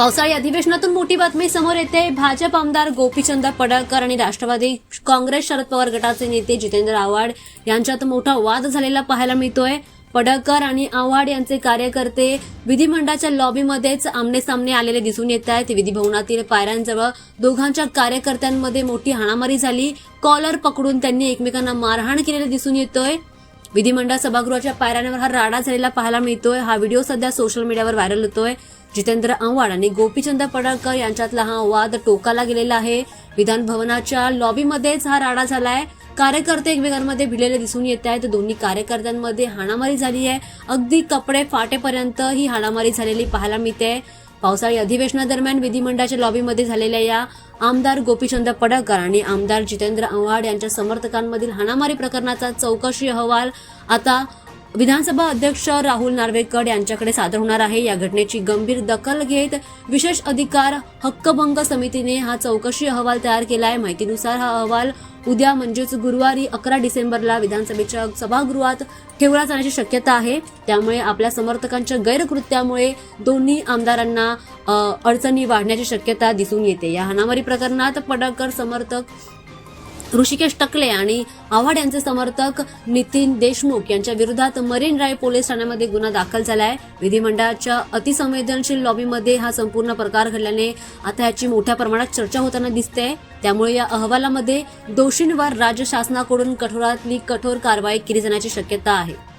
पावसाळी अधिवेशनातून मोठी बातमी समोर येते. भाजप आमदार गोपीचंद पडळकर आणि राष्ट्रवादी काँग्रेस शरद पवार गटाचे नेते जितेंद्र आव्हाड यांच्यात मोठा वाद झालेला पाहायला मिळतोय. पडळकर आणि आव्हाड यांचे कार्यकर्ते विधिमंडळाच्या लॉबीमध्येच आमने सामने आलेले दिसून येत आहेत. विधिभवनातील पायऱ्यांजवळ दोघांच्या कार्यकर्त्यांमध्ये मोठी हाणामारी झाली. कॉलर पकडून त्यांनी एकमेकांना मारहाण केलेले दिसून येतोय. विधिमंडळ सभागृहाच्या पायऱ्यांवर हा राडा झालेला पाहायला मिळतोय. हा व्हिडिओ सध्या सोशल मीडियावर व्हायरल होतोय. जितेंद्र आव्हाड आणि गोपीचंद पडळकर यांच्यातला हा वाद टोकाला गेलेला आहे. विधान भवनाच्या लॉबीमध्येच हा राडा झालाय. कार्यकर्ते एकमेकांमध्ये भिलेले दिसून येत आहेत. दोन्ही कार्यकर्त्यांमध्ये हाणामारी झाली आहे. अगदी कपडे फाटेपर्यंत ही हाणामारी झालेली पाहायला मिळते. पावसाळी अधिवेशनादरम्यान विधिमंडळाच्या लॉबीमध्ये झालेल्या या आमदार गोपीचंद पडळकर आणि आमदार जितेंद्र आव्हाड यांच्या समर्थकांमधील हाणामारी प्रकरणाचा चौकशी अहवाल आता विधानसभा अध्यक्ष राहुल नार्वेकर यांच्याकडे सादर होणार आहे. या घटनेची गंभीर दखल घेत विशेष अधिकार हक्कभंग समितीने हा चौकशी अहवाल तयार केला आहे माहितीनुसार हा अहवाल उद्या म्हणजेच गुरुवारी अकरा डिसेंबरला विधानसभेच्या सभागृहात ठेवला जाण्याची शक्यता आहे. त्यामुळे आपल्या समर्थकांच्या गैरकृत्यामुळे दोन्ही आमदारांना अडचणी वाढण्याची शक्यता दिसून येते. या हाणामारी प्रकरणात पडळकर समर्थक ऋषिकेश टकले आणि आव्हाड यांचे समर्थक नितीन देशमुख यांच्या विरोधात मरीन ड्राईव्ह पोलीस ठाण्यामध्ये गुन्हा दाखल झालाय. विधिमंडळाच्या अतिसंवेदनशील लॉबीमध्ये हा संपूर्ण प्रकार घडल्याने आता याची मोठ्या प्रमाणात चर्चा होताना दिसते. त्यामुळे या अहवालामध्ये दोषींवर राज्य शासनाकडून कठोरातली कठोर कारवाई केली जाण्याची शक्यता आहे.